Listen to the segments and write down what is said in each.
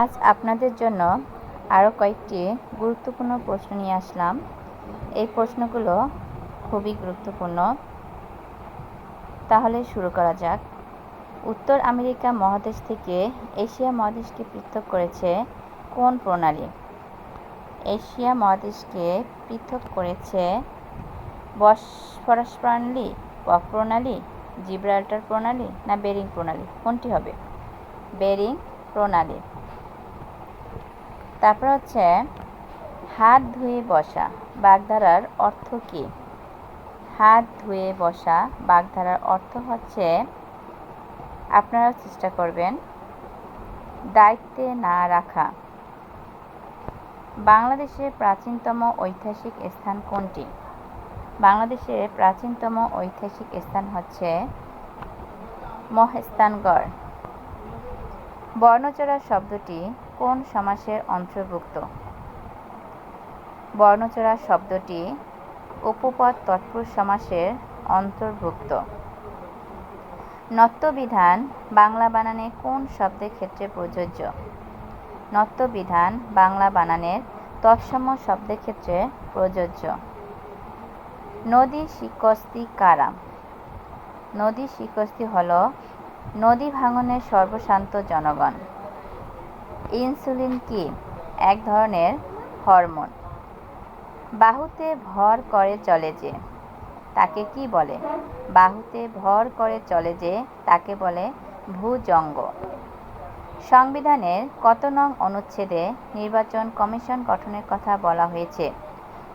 আজ আপনাদের জন্য আরও কয়েকটি গুরুত্বপূর্ণ প্রশ্ন নিয়ে আসলাম। এই প্রশ্নগুলো খুবই গুরুত্বপূর্ণ। তাহলে শুরু করা যাক। উত্তর আমেরিকা মহাদেশ থেকে এশিয়া মহাদেশকে পৃথক করেছে কোন প্রণালী? এশিয়া মহাদেশকে পৃথক করেছে বসফরাস প্রণালী পক প্রণালী, জিব্রাল্টার প্রণালী না বেরিং প্রণালী? কোনটি হবে? বেরিং প্রণালী। তারপর হচ্ছে হাত ধুয়ে বসা, বাগধারার অর্থ কী? হাত ধুয়ে বসা, বাগধারার অর্থ হচ্ছে আপনারা চেষ্টা করবেন দায়িত্বে না রাখা। বাংলাদেশের প্রাচীনতম ঐতিহাসিক স্থান কোনটি? বাংলাদেশের প্রাচীনতম ঐতিহাসিক স্থান হচ্ছে মহেস্তানগড় বর্ণচড়া শব্দটি কোন সমাসের অন্তর্ভুক্ত? বর্ণচড়া শব্দটি উপপদ তৎপুরুষ সমাসের অন্তর্ভুক্ত। নত্যবিধান বাংলা বানানে কোন শব্দের ক্ষেত্রে প্রযোজ্য? নত্যবিধান বাংলা বানানের তৎসম শব্দের ক্ষেত্রে প্রযোজ্য। নদী শিকস্তি কারা? নদী শিকস্তি হল নদী ভাঙনের সর্বশান্ত জনগণ। ইনসুলিন কি? এক ধরনের হরমোন। বাহুতে ভর করে চলে যে, তাকে কি বলে? বাহুতে ভর করে চলে যে, তাকে বলে ভূজঙ্গ। সংবিধানের কত নং অনুচ্ছেদে নির্বাচন কমিশন গঠনের কথা বলা হয়েছে?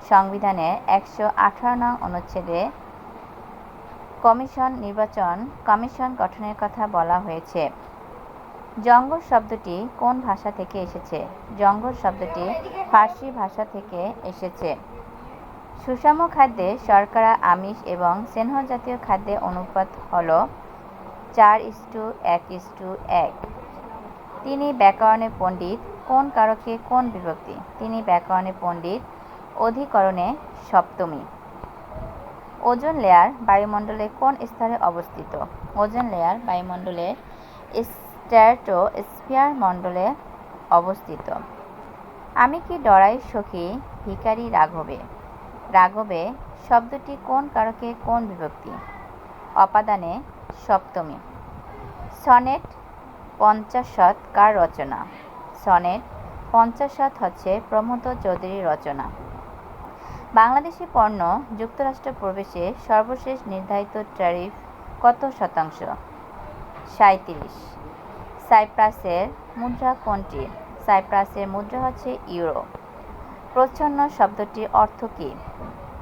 সংবিধানের একশো আঠারো নং অনুচ্ছেদে কমিশন, নির্বাচন কমিশন গঠনের কথা বলা হয়েছে। জঙ্গল শব্দটি কোন ভাষা থেকে এসেছে? জঙ্গল শব্দটি ফার্সি ভাষা থেকে এসেছে। সুষম খাদ্যে শর্করা, আমিষ এবং স্নেহ জাতীয় খাদ্যে অনুপাত হল চার ইস্টু এক ইস্টু এক। তিনি ব্যাকরণে পণ্ডিত। কোন কারকে কোন বিভক্তি? তিনি ব্যাকরণে পণ্ডিত। অধিকরণে সপ্তমী। ওজন লেয়ার বায়ুমণ্ডলে কোন স্তরে অবস্থিত? ওজন লেয়ার বায়ুমণ্ডলের স্ট্র্যাটোস্ফিয়ার মণ্ডলে অবস্থিত। আমি কি ডরাই সখী ভিকারি রাঘবে? রাঘবে শব্দটি কোন কারকে কোন বিভক্তি? অপাদানে সপ্তমী। সনেট পঞ্চাশত কার রচনা? সনেট পঞ্চাশত হচ্ছে প্রমোদ চৌধুরীর রচনা। বাংলাদেশি পণ্য যুক্তরাষ্ট্র প্রবেশে সর্বশেষ নির্ধারিত ট্যারিফ কত শতাংশ? সাঁত্রিশ সাইপ্রাসের মুদ্রা কোনটি? সাইপ্রাসের মুদ্রা হচ্ছে ইউরো। প্রচ্ছন্ন শব্দটির অর্থ কী?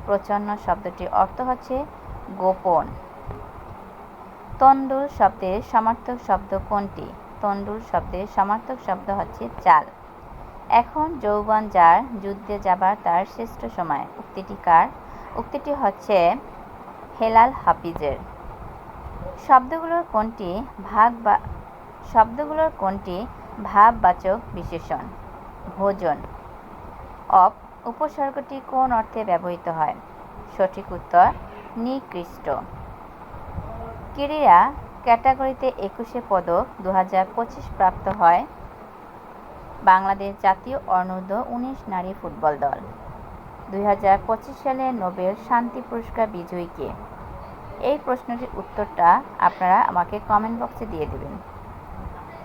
প্রচ্ছন্ন শব্দটির অর্থ হচ্ছে গোপন। তন্ডুল শব্দের সমার্থক শব্দ কোনটি? তন্ডুল শব্দের সমার্থক শব্দ হচ্ছে চাল। এখন যৌবন যার যুদ্ধে যাবার তার শ্রেষ্ঠ সময়। উক্তিটি কার? উক্তিটি হচ্ছে হেলাল হাফিজের। শব্দগুলোর কোনটি? ভাগ বা শব্দগুলোর কোনটি? ভাববাচক বিশেষণ ভোজন। অপ, উপসর্গটি কোন অর্থে ব্যবহৃত হয়? সঠিক উত্তর, নিকৃষ্ট। ক্রীড়া ক্যাটাগরিতে একুশে পদক দু হাজার পঁচিশ প্রাপ্ত হয় বাংলাদেশ জাতীয় অনূর্ধ্ব উনিশ নারী ফুটবল দল। দু হাজার পঁচিশ সালে নোবেল শান্তি পুরস্কার বিজয়ীকে এই প্রশ্নটির উত্তরটা আপনারা আমাকে কমেন্ট বক্সে দিয়ে দেবেন।